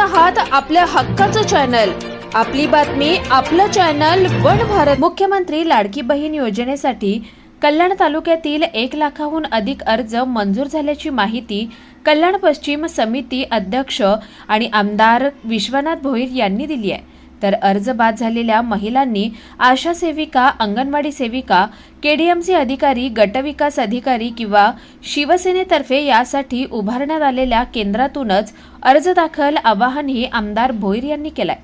आहात आपल्या हक्काचं चॅनल. आपली बातमी आपलं चॅनल वन भारत. मुख्यमंत्री लाडकी बहीण योजनेसाठी कल्याण तालुक्यातील एक लाखाहून अधिक अर्ज मंजूर झाल्याची माहिती कल्याण पश्चिम समिती अध्यक्ष आणि आमदार विश्वनाथ भोईर यांनी दिली आहे. तर अर्ज बाद झालेल्या महिलांनी आशा सेविका अंगणवाडी सेविका केडीएमसी अधिकारी गटविकास अधिकारी किंवा शिवसेनेतर्फे यासाठी उभारण्यात आलेल्या केंद्रातूनच अर्ज दाखल आवाहनही आमदार भोईर यांनी केलंय.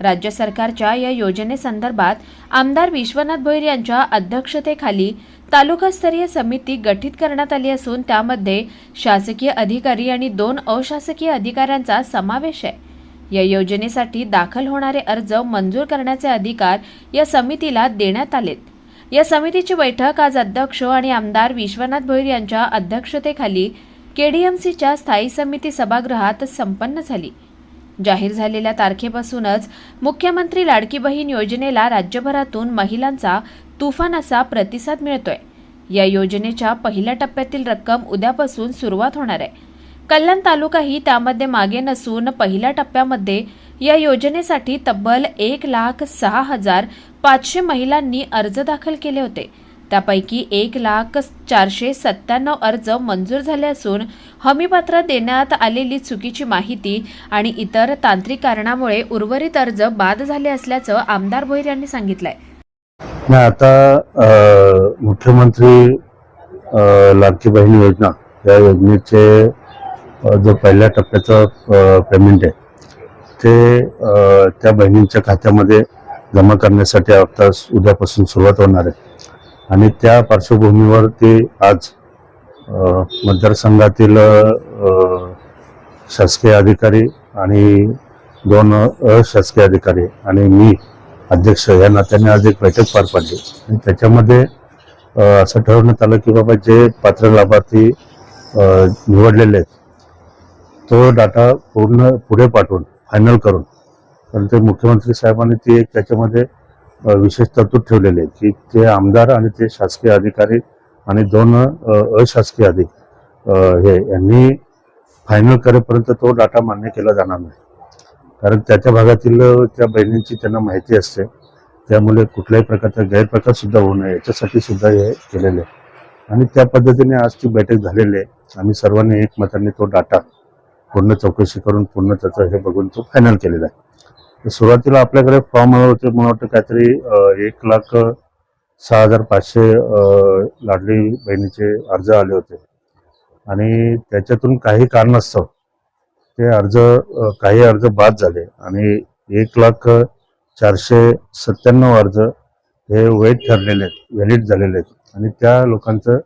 राज्य सरकारच्या या योजनेसंदर्भात आमदार विश्वनाथ भोईर यांच्या अध्यक्षतेखाली तालुकास्तरीय समिती गठीत करण्यात आली असून त्यामध्ये शासकीय अधिकारी आणि दोन अशासकीय अधिकाऱ्यांचा समावेश आहे. या योजनेसाठी दाखल होणारे अर्ज मंजूर करण्याचे अधिकार या समितीला देण्यात आलेत. या समितीची बैठक आज अध्यक्ष आणि आमदार विश्वनाथ भोईर यांच्या अध्यक्षतेखाली केडीएमसीच्या स्थायी समिती सभागृहात संपन्न झाली. जाहीर झालेल्या तारखेपासूनच मुख्यमंत्री लाडकी बहीण योजनेला राज्यभरातून महिलांचा तुफान असा प्रतिसाद मिळतोय. या योजनेच्या पहिल्या टप्प्यातील रक्कम उद्यापासून सुरुवात होणार आहे. कल्याण तालुकाही त्यामध्ये मागे नसून पहिल्या टप्प्यामध्ये या योजनेसाठी तब्बल एक लाख सहा हजार पाचशे महिलांनी अर्ज दाखल केले होते. त्यापैकी एक लाख चारशे सत्त्याण्णव अर्ज मंजूर झाले असून हमीपत्र देण्यात आलेली चुकीची माहिती आणि इतर तांत्रिक कारणामुळे उर्वरित अर्ज बाद झाले असल्याचं आमदार भोईर यांनी सांगितलंय. आता मुख्यमंत्री लाडकी बहीण योजना या योजनेचे जो पहिल्या टप्प्याचं पेमेंट आहे ते त्या बहिणींच्या खात्यामध्ये जमा करण्यासाठी आता उद्यापासून सुरुवात होणार आहे. आणि त्या पार्श्वभूमीवर ते आज मतदारसंघातील शासकीय अधिकारी आणि दोन अशासकीय अधिकारी आणि मी अध्यक्ष या नात्याने आज एक बैठक पार पाडली. आणि त्याच्यामध्ये असं ठरवण्यात आलं की बाबा जे पात्र लाभार्थी निवडलेले आहेत तो डाटा पूर्ण पुढे पाठवून फायनल करून. कारण ते मुख्यमंत्री साहेबांनी ती एक त्याच्यामध्ये विशेष तरतूद ठेवलेली आहे की ते आमदार आणि ते शासकीय अधिकारी आणि दोन अशासकीय अधिक हे यांनी फायनल करेपर्यंत तो डाटा मान्य केला जाणार नाही. कारण त्याच्या भागातील त्या बहिणींची त्यांना माहिती असते. त्यामुळे कुठल्याही प्रकारचा गैरप्रकार सुद्धा होऊ नये. याच्यासाठी सुद्धा हे केलेले आहे. आणि त्या पद्धतीने आज ती बैठक झालेली आहे. आम्ही सर्वांनी एकमताने तो डाटा पूर्ण चौकशी करून पूर्ण त्याचं हे बघून तो फायनल केलेला आहे. तर सुरुवातीला आपल्याकडे फॉर्म आले होते मला वाटतं काहीतरी एक लाख सहा हजार पाचशे लाडली बहिणीचे अर्ज आले होते. आणि त्याच्यातून काही कारणास्तव ते अर्ज काही अर्ज बाद झाले. आणि एक लाख चारशे सत्त्याण्णव अर्ज हे वैध ठरलेले आहेत व्हॅलिड झालेले आहेत. आणि त्या लोकांचं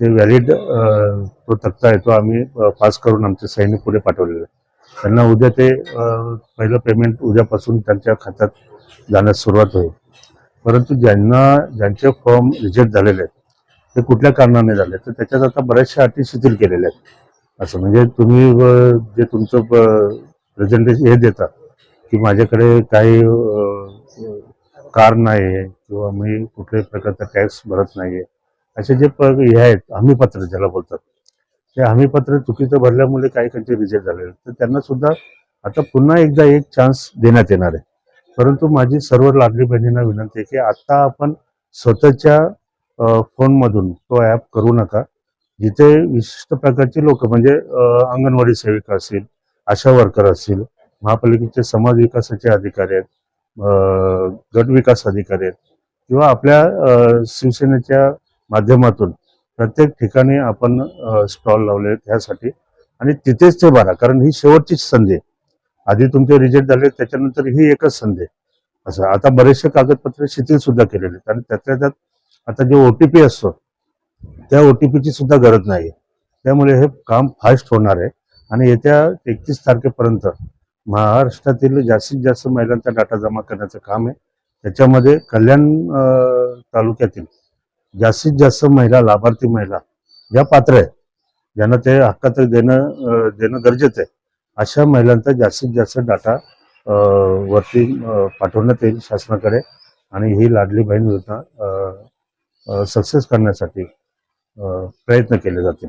ते व्हॅलिड तो तक्ता आहे तो आम्ही पास करून आमच्या सैनिक पुढे पाठवलेले त्यांना उद्या ते पहिलं पेमेंट उद्यापासून त्यांच्या खात्यात जाण्यास सुरुवात होईल. परंतु ज्यांना ज्यांचे फॉर्म रिजेक्ट झालेले आहेत ते कुठल्या कारणाने झाले तर त्याच्यात आता बऱ्याचशा अटी शिथिल केलेल्या आहेत. असं म्हणजे तुम्ही जे तुमचं प्रेझेंटेशन हे देता की माझ्याकडे काही कार नाही आहे किंवा मी कुठल्याही प्रकारचा टॅक्स भरत नाही आहे असे जे प हे आहेत हमीपत्र ज्याला बोलतात ते हमीपत्र चुकीचं भरल्यामुळे काही त्यांचे रिजेक्ट झालेले आहेत. तर त्यांना सुद्धा आता पुन्हा एकदा एक चान्स देण्यात येणार आहे परंतु माझी सर्व लाडली बहिणींना विनंती आहे की आता आपण स्वतःच्या फोनमधून तो ॲप करू नका जिथे विशिष्ट प्रकारची लोक म्हणजे अंगणवाडी सेविका असतील आशा वर्कर असतील महापालिकेचे समाज विकासाचे अधिकारी आहेत गट विकास अधिकारी आहेत किंवा आपल्या शिवसेनेच्या माध्यमातून प्रत्येक ठिकाणी आपण स्टॉल लावले त्यासाठी. आणि तिथेच ते भरा कारण ही शेवटचीच संधी आहे. आधी तुमचे रिजेक्ट झाले त्याच्यानंतर ही एकच संधी असं आता बरेचसे कागदपत्र शिथिल सुद्धा केलेले आहेत. आणि त्यातल्या त्यात आता जे ओ टी पी असतो त्या ओ टी पीची सुद्धा गरज नाही आहे. त्यामुळे हे काम फास्ट होणार आहे. आणि येत्या एकतीस तारखेपर्यंत महाराष्ट्रातील जास्तीत जास्त महिलांचा डाटा जमा करण्याचं काम आहे. त्याच्यामध्ये कल्याण तालुक्यातील जास्तीत जास्त महिला लाभार्थी महिला ज्या पात्र आहेत. ज्यांना ते हक्काचं देणं देणं गरजेचं आहे. अशा महिलांचा जास्तीत जास्त डाटा वरती पाठवण्यात येईल शासनाकडे आणि ही लाडली बहीण योजना सक्सेस करण्यासाठी प्रयत्न केले जातील.